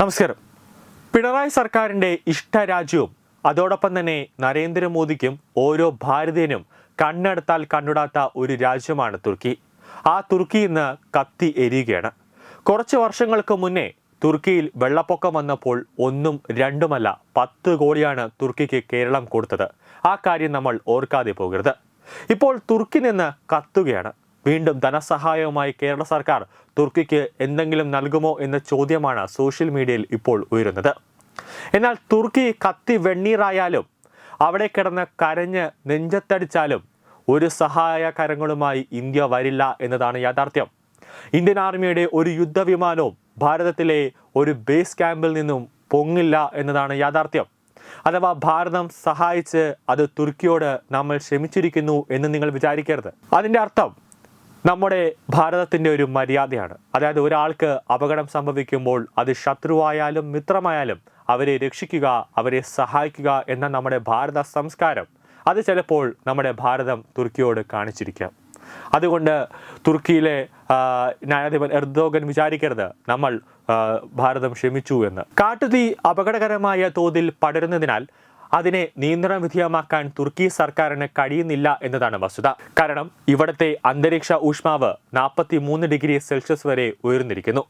നമസ്കാരം. പിണറായി സർക്കാരിന്റെ ഇഷ്ടരാജ്യവും അതോടൊപ്പം തന്നെ നരേന്ദ്രമോദിക്കും ഓരോ ഭാരതീയനും കണ്ണെടുത്താൽ കണ്ണിടാത്ത ഒരു രാജ്യമാണ് തുർക്കി. ആ തുർക്കി ഇന്ന് കത്തി എരിയുകയാണ്. കുറച്ച് വർഷങ്ങൾക്ക് മുന്നേ തുർക്കിയിൽ വെള്ളപ്പൊക്കം വന്നപ്പോൾ ഒന്നും രണ്ടുമല്ല പത്ത് കോടിയാണ് തുർക്കിക്ക് കേരളം കൊടുത്തത്. ആ കാര്യം നമ്മൾ ഓർക്കാതെ പോകരുത്. ഇപ്പോൾ തുർക്കി നിന്ന് കത്തുകയാണ്. വീണ്ടും ധനസഹായവുമായി കേരള സർക്കാർ തുർക്കിക്ക് എന്തെങ്കിലും നൽകുമോ എന്ന ചോദ്യമാണ് സോഷ്യൽ മീഡിയയിൽ ഇപ്പോൾ ഉയരുന്നത്. എന്നാൽ തുർക്കി കത്തി വെണ്ണീറായാലും അവിടെ കിടന്ന് കരഞ്ഞ് നെഞ്ചത്തടിച്ചാലും ഒരു സഹായകരങ്ങളുമായി ഇന്ത്യ വരില്ല എന്നതാണ് യാഥാർത്ഥ്യം. ഇന്ത്യൻ ആർമിയുടെ ഒരു യുദ്ധവിമാനവും ഭാരതത്തിലെ ഒരു ബേസ് ക്യാമ്പിൽ നിന്നും പൊങ്ങില്ല എന്നതാണ് യാഥാർത്ഥ്യം. അഥവാ ഭാരതം സഹായിച്ച് അത് തുർക്കിയോട് നമ്മൾ ക്ഷമിച്ചിരിക്കുന്നു എന്ന് നിങ്ങൾ വിചാരിക്കരുത്. അതിന്റെ അർത്ഥം നമ്മുടെ ഭാരതത്തിന്റെ ഒരു മര്യാദയാണ്. അതായത് ഒരാൾക്ക് അപകടം സംഭവിക്കുമ്പോൾ അത് ശത്രുവായാലും മിത്രമായാലും അവരെ രക്ഷിക്കുക അവരെ സഹായിക്കുക എന്ന നമ്മുടെ ഭാരത സംസ്കാരം. അത് ചിലപ്പോൾ നമ്മുടെ ഭാരതം തുർക്കിയോട് കാണിച്ചിരിക്കാം. അതുകൊണ്ട് തുർക്കിയിലെ ന്യായാധിപൻ എർദോഗൻ വിചാരിക്കരുത്. നമ്മൾ ഭാരതം ക്ഷമിച്ചു എന്ന്. കാട്ടുതീ അപകടകരമായ തോതിൽ പടരുന്നതിനാൽ അതിനെ നിയന്ത്രണ വിധേയമാക്കാൻ തുർക്കി സർക്കാരിന് കഴിയുന്നില്ല എന്നതാണ് വസ്തുത. കാരണം ഇവിടത്തെ അന്തരീക്ഷ ഊഷ്മാവ് നാൽപ്പത്തി മൂന്ന് ഡിഗ്രി സെൽഷ്യസ് വരെ ഉയർന്നിരിക്കുന്നു.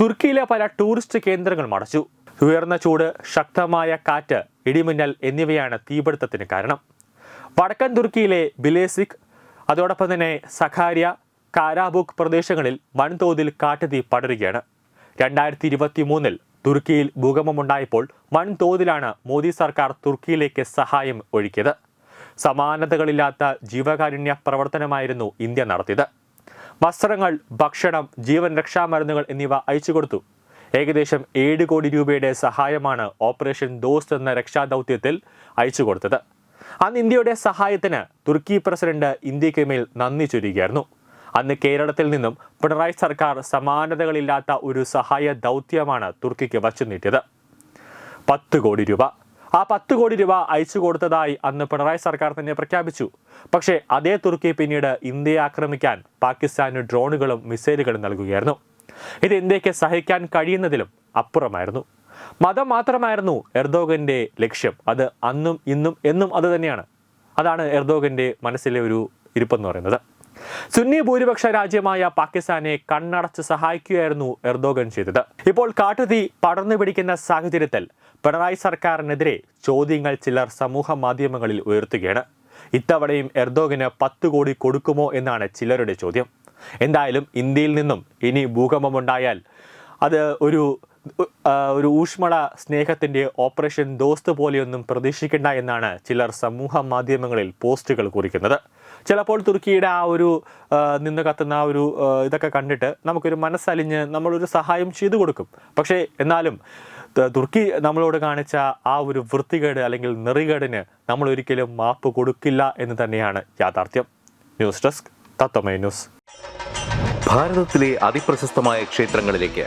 തുർക്കിയിലെ പല ടൂറിസ്റ്റ് കേന്ദ്രങ്ങളും അടച്ചു ഉയർന്ന ചൂട് ശക്തമായ കാറ്റ് ഇടിമിന്നൽ എന്നിവയാണ് തീപിടുത്തത്തിന് കാരണം. വടക്കൻ തുർക്കിയിലെ ബിലേസിക് അതോടൊപ്പം തന്നെ സഖാരിയ കാരാബുക്ക് പ്രദേശങ്ങളിൽ വൻതോതിൽ കാട്ടുതീ പടരുകയാണ്. രണ്ടായിരത്തി ഇരുപത്തി മൂന്നിൽ തുർക്കിയിൽ ഭൂകമ്പമുണ്ടായപ്പോൾ വൻതോതിലാണ് മോദി സർക്കാർ തുർക്കിയിലേക്ക് സഹായം ഒഴുക്കിയത്. സമാനതകളില്ലാത്ത ജീവകാരുണ്യ പ്രവർത്തനമായിരുന്നു ഇന്ത്യ നടത്തിയത്. വസ്ത്രങ്ങൾ ഭക്ഷണം ജീവൻ രക്ഷാമരുന്നുകൾ എന്നിവ അയച്ചു കൊടുത്തു. ഏകദേശം ഏഴ് കോടി രൂപയുടെ സഹായമാണ് ഓപ്പറേഷൻ ദോസ്ത് എന്ന രക്ഷാദൗത്യത്തിൽ അയച്ചു കൊടുത്തത്. അന്ന് ഇന്ത്യയുടെ സഹായത്തിന് തുർക്കി പ്രസിഡന്റ് ഇന്ത്യയ്ക്ക് മേൽ നന്ദി ചൊരിയുകയായിരുന്നു. അന്ന് കേരളത്തിൽ നിന്നും പിണറായി സർക്കാർ സമാനതകളില്ലാത്ത ഒരു സഹായ ദൗത്യമാണ് തുർക്കിക്ക് വച്ചു നീട്ടിയത്. പത്ത് കോടി രൂപ. ആ പത്ത് കോടി രൂപ അയച്ചു കൊടുത്തതായി അന്ന് പിണറായി സർക്കാർ തന്നെ പ്രഖ്യാപിച്ചു. പക്ഷേ അതേ തുർക്കി പിന്നീട് ഇന്ത്യയെ ആക്രമിക്കാൻ പാകിസ്ഥാന് ഡ്രോണുകളും മിസൈലുകളും നൽകുകയായിരുന്നു. ഇത് ഇന്ത്യയ്ക്ക് സഹിക്കാൻ കഴിയുന്നതിലും അപ്പുറമായിരുന്നു. മതം മാത്രമായിരുന്നു എർദോഗന്റെ ലക്ഷ്യം. അത് അന്നും ഇന്നും എന്നും അത് തന്നെയാണ്. അതാണ് എർദോഗന്റെ മനസ്സിലെ ഒരു ഇരിപ്പെന്ന് പറയുന്നത്. സുന്നി ഭൂരിപക്ഷ രാജ്യമായ പാകിസ്ഥാനെ കണ്ണടച്ച് സഹായിക്കുകയായിരുന്നു എർദോഗൻ ചെയ്തത്. ഇപ്പോൾ കാട്ടുതീ പടർന്നു പിടിക്കുന്ന സാഹചര്യത്തിൽ പിണറായി സർക്കാരിനെതിരെ ചോദ്യങ്ങൾ ചിലർ സമൂഹ മാധ്യമങ്ങളിൽ ഉയർത്തുകയാണ്. ഇത്തവണയും എർദോഗന് പത്ത് കോടി കൊടുക്കുമോ എന്നാണ് ചിലരുടെ ചോദ്യം. എന്തായാലും ഇന്ത്യയിൽ നിന്നും ഇനി ഭൂകമ്പമുണ്ടായാൽ അത് ഒരു ഒരു ഊഷ്മള സ്നേഹത്തിന്റെ ഓപ്പറേഷൻ ദോസ്ത് പോലെയൊന്നും പ്രതീക്ഷിക്കേണ്ട എന്നാണ് ചിലർ സമൂഹ മാധ്യമങ്ങളിൽ പോസ്റ്റുകൾ കുറിക്കുന്നത്. ചിലപ്പോൾ തുർക്കിയുടെ ആ ഒരു നിന്ന് കത്തുന്ന ആ ഒരു ഇതൊക്കെ കണ്ടിട്ട് നമുക്കൊരു മനസ്സലിഞ്ഞ് നമ്മളൊരു സഹായം ചെയ്തു കൊടുക്കും. പക്ഷേ എന്നാലും തുർക്കി നമ്മളോട് കാണിച്ച ആ ഒരു വൃത്തികേട് അല്ലെങ്കിൽ നെറികേടിന് നമ്മൾ ഒരിക്കലും മാപ്പ് കൊടുക്കില്ല എന്ന് തന്നെയാണ് യാഥാർത്ഥ്യം. News desk Tatwamayi news. ഭാരതത്തിലെ അതിപ്രശസ്തമായ ക്ഷേത്രങ്ങളിലേക്ക്